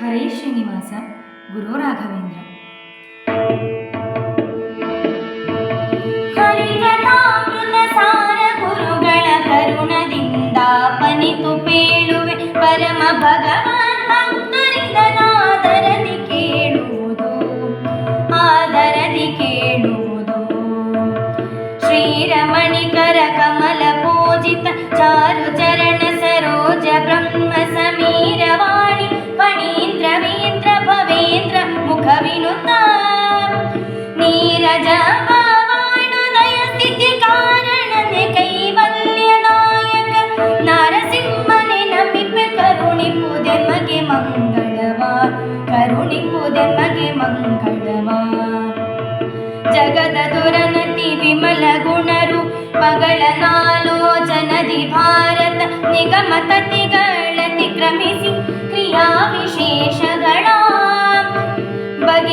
ಹರೇ ಶ್ರೀನಿವಾಸ, ಗುರು ರಾಘವೇಂದ್ರ. ಗುರುಗಳ ಕರುಣದಿಂದ ಪನಿತು ಪೇಳುವೆ. ಪರಮ ಭಗವಾನ್ ಭಕ್ತರಿದನಾದರದಿ ಕೇಳುವುದು, ಆದರದಿ ಕೇಳುವುದು. ಶ್ರೀರಮಣಿಕರ ಕಮಲ ಪೂಜಿತ ಚಾರು ಚರಣ ಸರೋಜ ಬ್ರಹ್ಮ ಸಮೀರವಾ ಭವೇಂದ್ರ ಮುಖ ವಿನುತ ನೀರಜ ಜಗದ ದುರನತಿ ವಿಮಲ ಗುಣರು, ಮಗಳ ನಾಲೋಚನದಿ ಭಾರತ ನಿಗಮ ತತಿಗಳತಿ ಕ್ರಮಿಸಿ ಕ್ರಿಯಾ ವಿಶೇಷಗಳ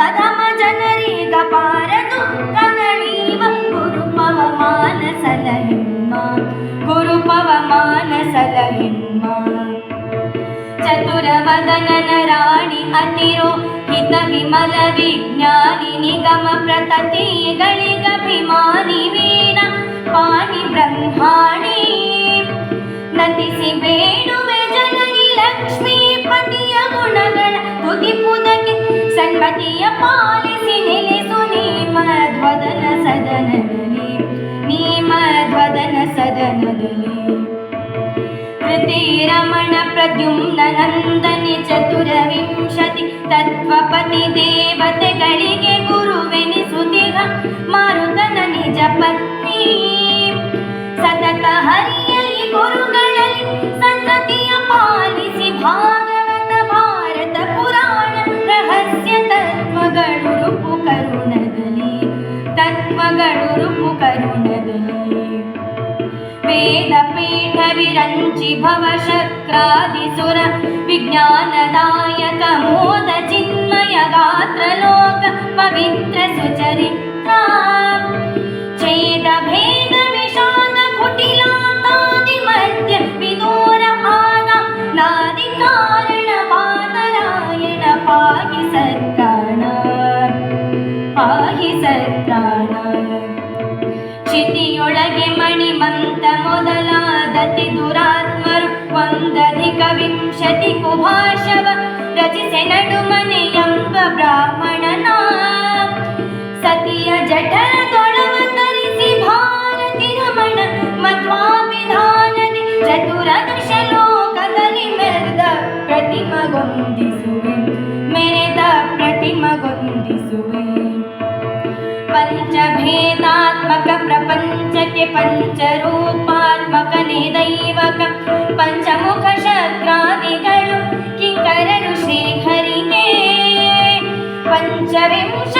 कदम पारदुवं गुरु पवमान सलहिमा गुरु पवमान सलहिम्मा। विमल विज्ञानि निगम प्रतति गिमानि वीण पाणि ब्रह्माणि। नतिसि वेणुवे जननि लक्ष्मीपतिय गुणगण लक्ष्मीपति ಗುಣಗಳ ತುದಿಪುದಕ್ಕೆ ಸನ್ಮತಿಯ ಪಾಲಿಸಿ ನೆಲೆಸು ನೀ ಮಧ್ವದನ ಸದನದಲ್ಲಿ ನೀ ಮಧ್ವದನ ಸದನದಲ್ಲಿ ರಮಣ ಪ್ರದ್ಯುಮ್ನ ನಂದನಿ ಚತುರವಿಂಶತಿ ತತ್ವಪತಿ ದೇವತೆಗಳಿಗೆ ಗುರುವೆನಿಸುತ್ತಿಗ ಮಾರುತನ ನಿಜ ಪತ್ನಿ ಸತತ ಹರಿಯಲಿ ಗುರುಗಳಲ್ಲಿ ತತ್ವಗಳು ರೂಪು ಕರುಣದಲ್ಲಿ ವೇದ ಪೀಠ ವಿರಂಚಿ ಭವ ಶಕ್ರಾದಿಸುರ ವಿಜ್ಞಾನದಾಯಕ ಮೋದ ಚಿನ್ಮಯ ಗಾತ್ರ ಲೋಕ ಪವಿತ್ರ ಸುಚರಿತ್ರ ಛೇದ ಭೇದ रक्षति कुभाषव रचिसे नडुमनेयम्ब ब्राह्मणना सतिय जठर तोळव तरिसि भारति रमण मध्वाभिधानदि चतुर मतिमगोन्धि प्रतिमगोन्धिसुगे पञ्च भेदात्मक प्रपञ्च के पञ्च रूपात्मक पञ्च च विंश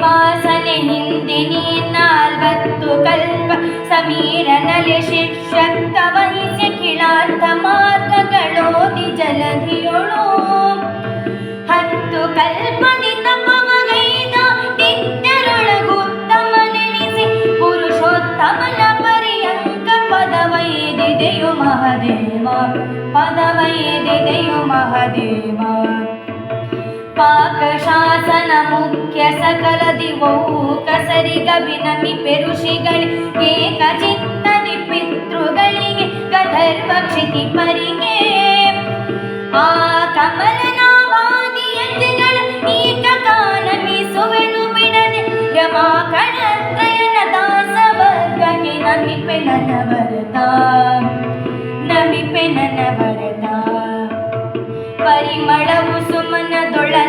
ಕೀರ್ತಿವಾಸನೆ ಹಿಂದಿನಿ ನಾಲ್ವತ್ತು ಕಲ್ಪ ಸಮೀರನಲೆ ಶಿಕ್ಷಕ್ತ ವಹಿಸಿ ಕಿಳಾರ್ಥ ಮಾರ್ಗಗಳೋದಿ ಜಲಧಿಯೊಳು ಹತ್ತು ಕಲ್ಪ ತಪವಗೈದ ನಿತ್ಯರೊಳಗುತ್ತಮನೆನಿಸಿ ಪುರುಷೋತ್ತಮನ ಮಹದೇವ, ಪದವೈದಿದೆಯು ಮಹದೇವ. ಪಾಕಶಾಸನ ಮುಖ್ಯ ಸಕಲ ದಿವವು ಕಸರಿಗಭಿನಮಿ ಪೆರುಷಿಗಳಿಗೆ ಚಿತ್ತದಿ ಪಿತೃಗಳಿಗೆ ಗಧರ್ವ ಕ್ಷಿತಿಪರಿಗೆ ಆ ಕಮಲನಾಭಾದಿಯತಿಗಳ ಈಕ ಕಾನಮಿಸುವೆನು ಬಿಡದೆ ರಮಾಕಣತ್ರಯನ ದಾಸ ವರ್ಗಕ್ಕೆ ನಮಿಪೆ ನನ್ನ ವರದ ನಮಿಪೆ ನನ್ನ ವರದ ಪರಿಮಳವು ಸುಮನದೊಳನಗಲ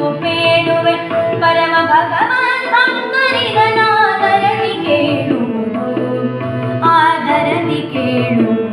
quiero